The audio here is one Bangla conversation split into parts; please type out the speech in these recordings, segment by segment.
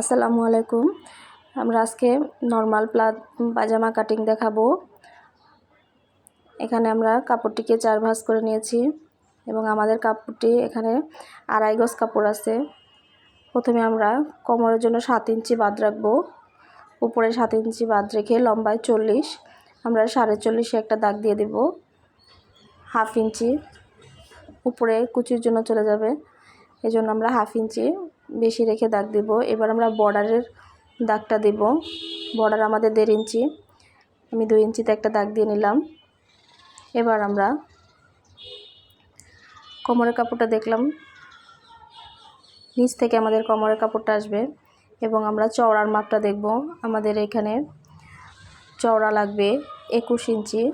আসসালামু আলাইকুম। আমরা আজকে নর্মাল প্লা পাজামা কাটিং দেখাবো। এখানে আমরা কাপড়টিকে চার ভাঁজ করে নিয়েছি এবং আমাদের কাপড়টি এখানে আড়াই গজ কাপড় আছে। প্রথমে আমরা কোমরের জন্য সাত ইঞ্চি বাদ রাখব। উপরে সাত ইঞ্চি বাদ রেখে লম্বায় চল্লিশ, আমরা সাড়ে চল্লিশে একটা দাগ দিয়ে দেব। হাফ ইঞ্চি, উপরে কুচির জন্য চলে যাবে। এই জন্য আমরা হাফ ইঞ্চি বেশি রেখে দাগ দিব। এবার আমরা বর্ডারের দাগটা দেব। বর্ডার আমাদের দেড় ইঞ্চি। আমি দুই ইঞ্চিতে একটা দাগ দিয়ে নিলাম। এবার আমরা কোমরের কাপড়টা দেখলাম। নিচ থেকে আমাদের কোমরের কাপড়টা আসবে এবং আমরা চওড়ার মাপটা দেখব। আমাদের এখানে চওড়া লাগবে একুশ ইঞ্চি।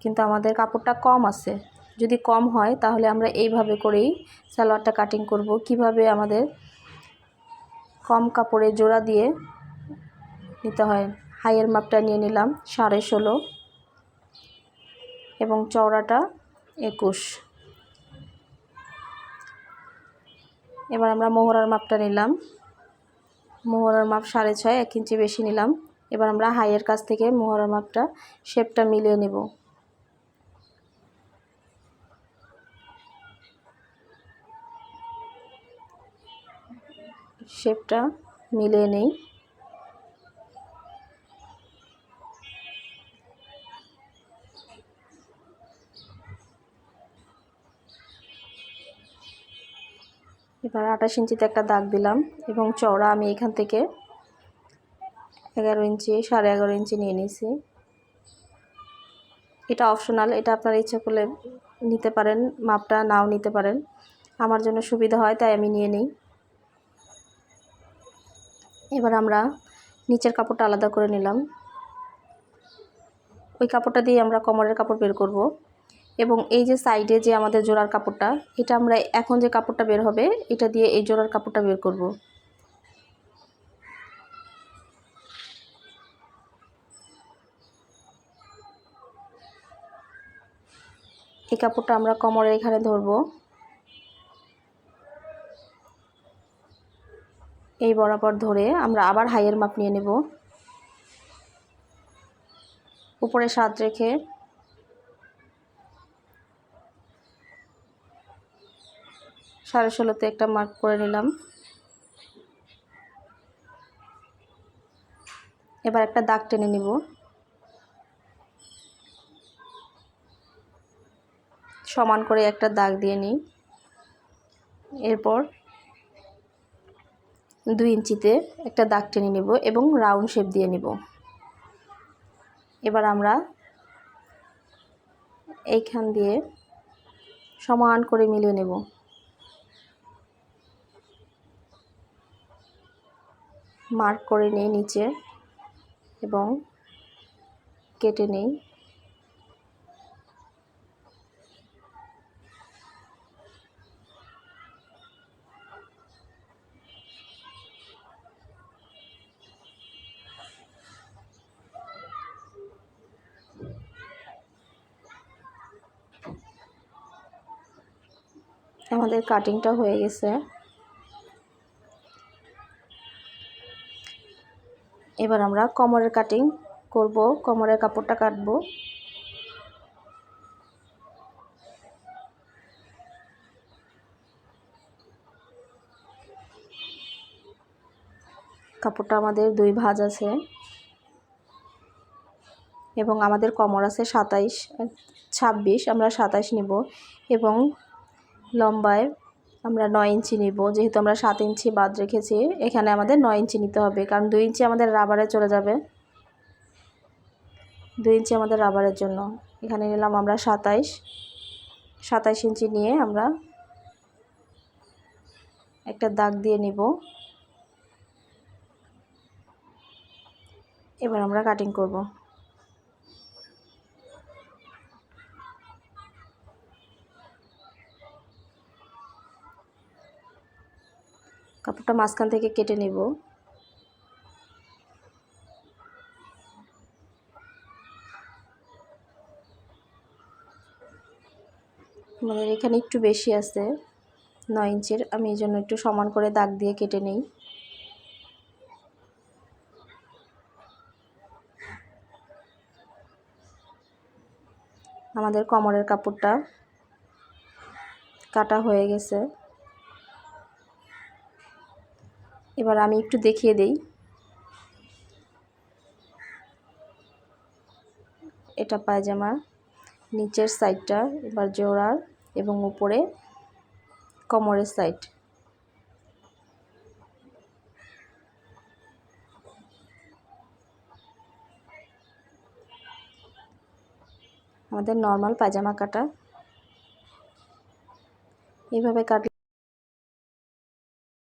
কিন্তু আমাদের কাপড়টা কম আছে। যদি কম হয়, তাহলে আমরা এইভাবে করেই সালোয়ারটা কাটিং করব। কীভাবে আমাদের কম কাপড়ে জোড়া দিয়ে নিতে হয়, হাইয়ের মাপটা নিয়ে নিলাম, সাড়ে ষোলো এবং চওড়াটা একুশ। এবার আমরা মোহরার মাপটা নিলাম। মোহরার মাপ সাড়ে ছয়, এক ইঞ্চি বেশি নিলাম। এবার আমরা হাইয়ের কাছ থেকে মোহরার মাপটা শেপটা মিলিয়ে নেব। শেপটা মিলিয়ে নেই। এবার আঠাশ ইঞ্চিতে একটা দাগ দিলাম এবং চওড়া আমি এখান থেকে এগারো ইঞ্চি, সাড়ে এগারো ইঞ্চি নিয়ে নিয়েছি। এটা অপশনাল এটা আপনার ইচ্ছা করলে নিতে পারেন, মাপটা নাও নিতে পারেন। আমার জন্য সুবিধা হয়, তাই আমি নিয়ে নিই। এবার আমরা নিচের কাপড়টা আলাদা করে নিলাম। ওই কাপড়টা দিয়ে আমরা কমরের কাপড় বের করব এবং এই যে সাইডে যে আমাদের জোড়ার কাপড়টা, এটা আমরা এখন যে কাপড়টা বের হবে, এটা দিয়ে এই জোড়ার কাপড়টা বের করব। এই কাপড়টা আমরা কোমরে এখানে ধরবো। এই বরাবর ধরে আমরা আবার হাইয়ের মাপ নিয়ে নেব। উপরে সাত রেখে সাড়ে ষোলোতে একটা মার্ক করে নিলাম। এবার একটা দাগ টেনে নিব। সমান করে একটা দাগ দিয়ে নিই। এরপর দুই ইঞ্চিতে একটা দাগ টেনে নিব এবং রাউন্ড শেপ দিয়ে নিব। এবার আমরা এইখান দিয়ে সমান করে মিলিয়ে নেব। মার্ক করে নিই নিচে এবং কেটে নেই। আমাদের কাটিংটা হয়ে গেছে। এবার আমরা কোমরের কাটিং করব, কোমরের কাপড়টা কাটবো। কাপড়টা আমাদের দুই ভাজ আছে। এবং আমাদের কমর আছে সাতাইশ, ছাব্বিশ, আমরা সাতাইশ নিব। এবং লম্বায় আমরা নয় ইঞ্চি নিব। যেহেতু আমরা সাত ইঞ্চি বাদ রেখেছি, এখানে আমাদের নয় ইঞ্চি নিতে হবে। কারণ দুই ইঞ্চি আমাদের রাবারে চলে যাবে। দুই ইঞ্চি আমাদের রাবারের জন্য। এখানে নিলাম আমরা সাতাইশ। সাতাইশ ইঞ্চি নিয়ে আমরা একটা দাগ দিয়ে নিব। এবার আমরা কাটিং করব। কাপড়টা মাঝখান থেকে কেটে নেব। আমাদের এখানে একটু বেশি আছে, নয় ইঞ্চের। আমি এই জন্য একটু সমান করে দাগ দিয়ে কেটে নেই। আমাদের কমরের কাপড়টা কাটা হয়ে গেছে। এবার আমি একটু দেখিয়ে দেই। এটা পায়জামার নিচের সাইডটা এবার জোড়ার এবং উপরে কোমরের সাইড আমাদের নর্মাল পায়জামা কাটা। এইভাবে কাটলে